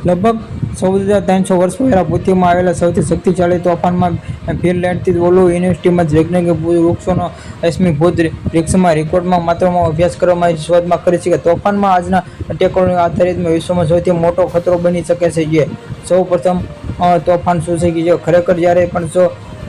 લગભગ ચૌદ હજાર ત્રણસો વર્ષ પહેલાં પૃથ્વીમાં આવેલા સૌથી શક્તિશાળી તોફાનમાં ફિનલેન્ડથી ઓલું યુનિવર્સિટીમાં જ વૈજ્ઞાનિક વૃક્ષોનો અશ્મિભૂત વૃક્ષમાં રેકોર્ડમાં માત્રામાં અભ્યાસ કરવામાં શોધમાં કરી છે કે તોફાનમાં આજના ટેકનોલોજી આધારિત વિશ્વમાં સૌથી મોટો ખતરો બની શકે છે જે સૌ પ્રથમ તોફાન શું છે કે જે ખરેખર જ્યારે પણ અ,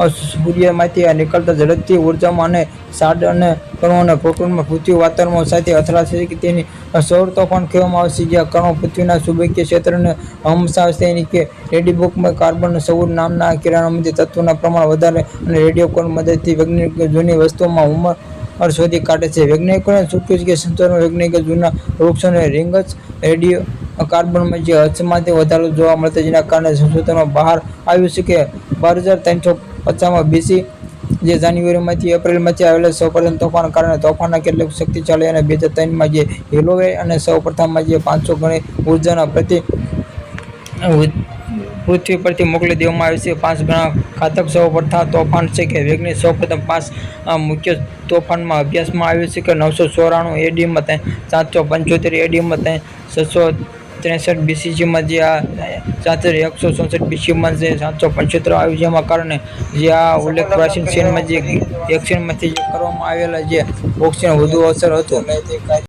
સૂર્યમાંથી નીકળતા ઝડપથી ઉર્જામાં અને સાડ અને કણોને પ્રોટોનમાં પૃથ્વી વાતાવરણમાં સાથે અથડાશે કે તેની સૌર તોફાન કહેવામાં આવશે જ્યાં કણો પૃથ્વીના ચુંબકીય ક્ષેત્રને હંમેશા તેની કે રેડિયોબુકમાં કાર્બન સૌર નામના કિરણોમાંથી તત્વોના પ્રમાણ વધારે અને રેડિયો કોલ મદદથી વૈજ્ઞાનિકો જૂની વસ્તુઓમાં ઉંમર પર શોધી કાઢે છે. વૈજ્ઞાનિકોને સૂચવ્યું કે સંશોધન વૈજ્ઞાનિકો જૂના વૃક્ષોને રિંગસ રેડિયો કાર્બનમાં જે હદમાંથી વધારો જોવા મળતો જેના કારણે સંશોધનમાં બહાર આવ્યું છે કે બાર હજાર ત્રણસો પચાસમાં બીસી જે જાન્યુઆરીમાંથી એપ્રિલમાંથી આવેલા સૌપ્રથમ તોફાન કારણે તોફાનના કેટલીક શક્તિશાળી અને બે હજાર ત્રણમાં જે હેલોવે અને સૌપ્રથમમાં જે પાંચસો ગણી ઉર્જાના પ્રતિ પૃથ્વી પરથી મોકલી દેવામાં આવે છે. પાંચ ગણા ઘાતક સૌપ્રથમ તોફાન છે કે વેગની સૌપ્રથમ પાંચ મુખ્ય તોફાનમાં અભ્યાસમાં આવ્યું છે કે નવસો ચોરાણું એડીમાં ત્યાં સાતસો પંચોતેર એડીમાં ત્યાં છસો ત્રેસઠ બીસીસીમાં જે આ સાતસો એકસો ચોસઠ બીસીમાં જે સાતસો પંચોતેર આવ્યું જેમાં કારણે જે આ ઉલ્લેખ પ્રાચીન સીનમાં જે એક્શનમાંથી જે કરવામાં આવેલા જે ઓક્સિજન વધુ અસર હતું.